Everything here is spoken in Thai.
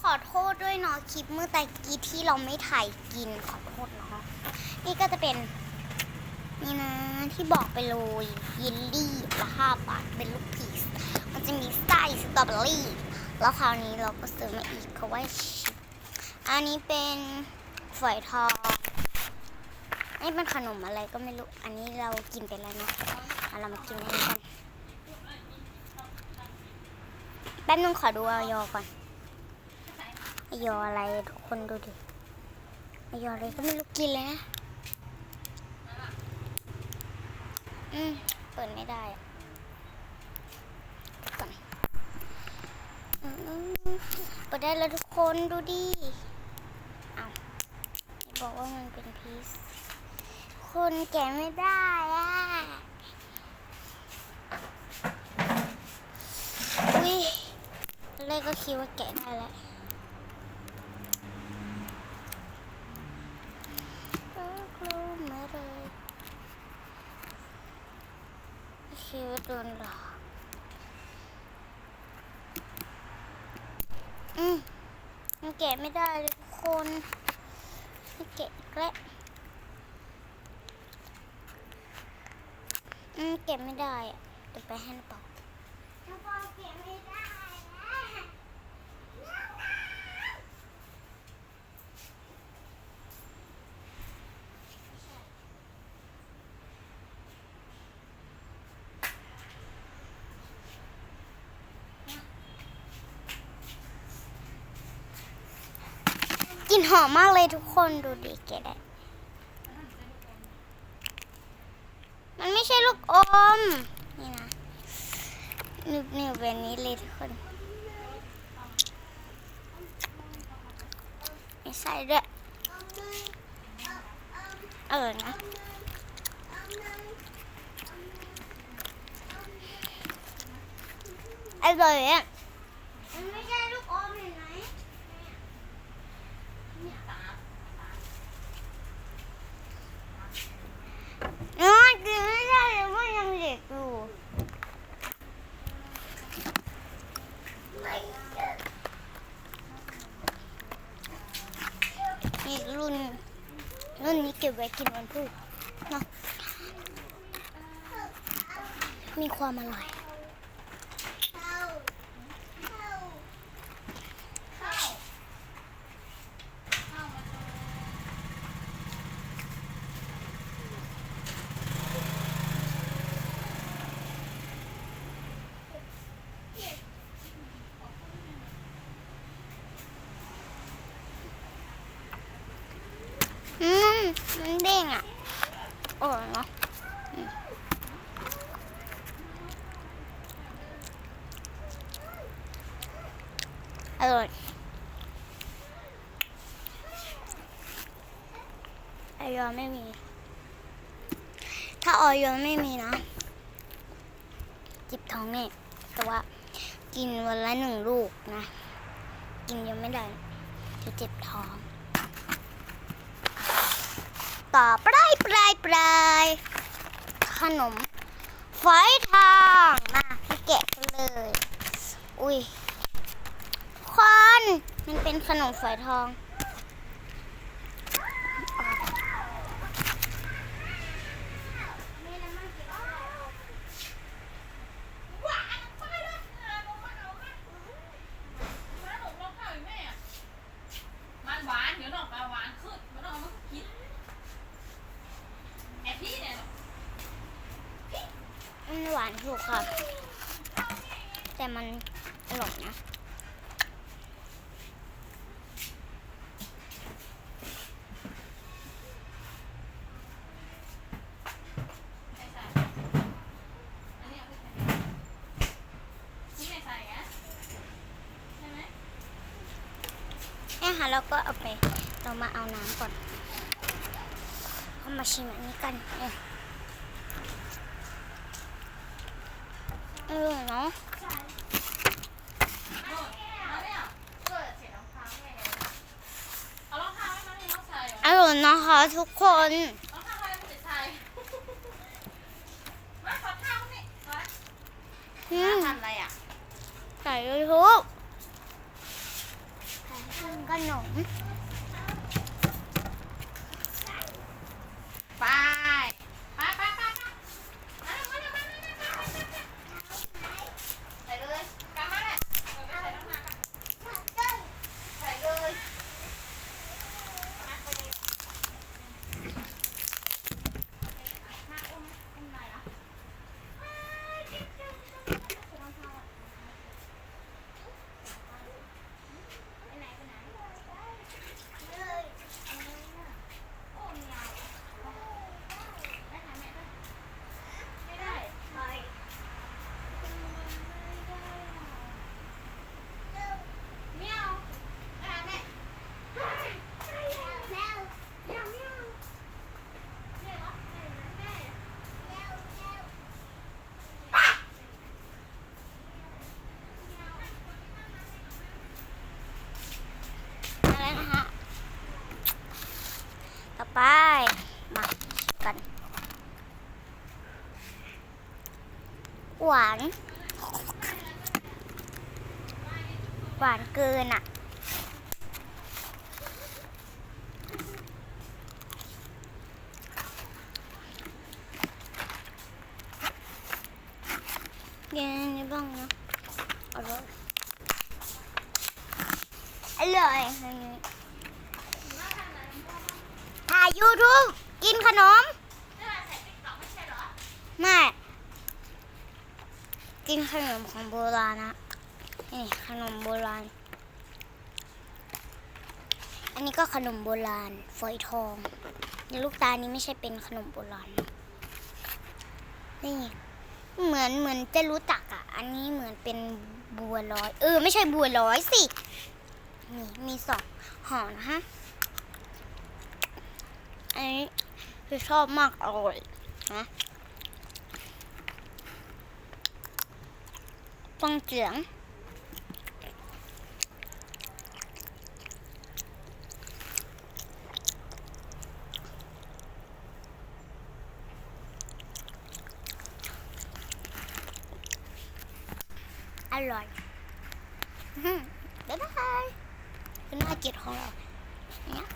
ขอโทษด้วยเนาะคลิปเมื่อตะกี้ที่เราไม่ถ่ายกินขอโทษเนาะนี่ก็จะเป็น นี่นะที่บอกไปเลยเยลลี่ละห้าบาทเป็นลูกพีชมันจะมีไส้สตรอเบอรี่แล้วคราวนี้เราก็ซื้อมาอีกเพราว่าชิปอันนี้เป็นฝอยทองนนี้เป็นขนมอะไรก็ไม่รู้ อันนี้เรากินไปแล้วเนาะเอาเรามากินกันแป๊บนึงขอดูออยก่อน ออยอะไรทุกคนดูดิออยอะไรก็ไม่รู้กินเลยนะ อืมเปิดไม่ได้อะก่อนอืมเปิดได้แล้วทุกคนดูดิอ้าวบอกว่ามันเป็นพีซคนแกะไม่ได้อะอุ้ยแรกก็คิดว่าแกะได้แล้วเออกลัว ไม่เลยคิดว่าโดนหลอกอืมมันแกะไม่ได้เลยทุกคนไม่แกะอีกแล้วอืมแกะไม่ได้อะเดี๋ยวไปให้น้าปอกน้าปอกแกะไม่ได้นะ กลินหอมมากเลยทุกคนดูดิแกดมันไม่ใช่ลูกอม นี่นะนึบหนึบแบบนี้เลยทุกคนไม่ใส่ด้วยเออนะอร่อยอะมันไม่ใช่ลูกอมเห็นไหมอ๋อกินไม่ได้เลยว่ายังเด็กอยู่นี่รุ่น รุ่นนี้เก็ บไว้กินวันพุธเนาะมีความอร่อย อืมมันเด้งอะ โอ้ยเนาะอร่อยออยไม่มี ถ้าออยไม่มีนะ จิบท้องแน่แต่ว่ากินวันละหนึ่งลูกนะ กินยังไม่ได้จะเจ็บท้อง ต่อปลายปลายปลายขนมฝอยทองมาพี่แกะกันเลย อุ้ยควันมันเป็นขนมฝอยทอง มันหวานเดี๋ยวน้องปลาหวานขึ้นเดี๋ยวน้องเอามากินแอบพี่เนี่ย มันหวานถูกค่ะ แต่มันอร่อยนะนี่ใส่นี่ใส่ใช่ไหมนี่ค่ะแล้วก็เอาไป เรามาเอาน้ำก่อนามาชิมอันนี้กันเนี่ยอร่อยเนาะโน่นมาเนี่ยเอารองเท้าให้มันนี่เขาใส่เหรอยนะคะทุกคนอืมทำอะไรอะใส่ยูทูบทนมไป ไปไปไปไปมามามามามามาใส่เลยกลับมาเลยเอาไปใส่น้ำหนักอะใส่เลยมาไปเลยมาอุ้มอุ้มหน่อยเหรอไปไหนไปไหนโอ้เมียวไปหาแม่ด้วยไม่ได้เมียวไปหาแม่เมียวเมียวเมียวเมียวเหรอแม่ อะไรนะฮะ ต่อ ไปมากัน หวาน หวานเกินอะเย็นนี่บ้างนะอร่อยอร่อยายูทูบกินขนม ไม่ กินขนมของโบราณนะ นี่ขนมโบราณ อันนี้ก็ขนมโบราณฝอยทองในลูกตานี้ไม่ใช่เป็นขนมโบราณนะนี่เหมือนเหมือนจะรู้จักอะ อันนี้เหมือนเป็นบัวลอย เออ ไม่ใช่บัวลอยสิ นี่มีสองห่อนะฮะ อันนี้คือชอบมากอร่อยนะฟังเสียงอร่อยอื้อหือบ๊ายบายเป็นภาเกิจของเราเนี่ย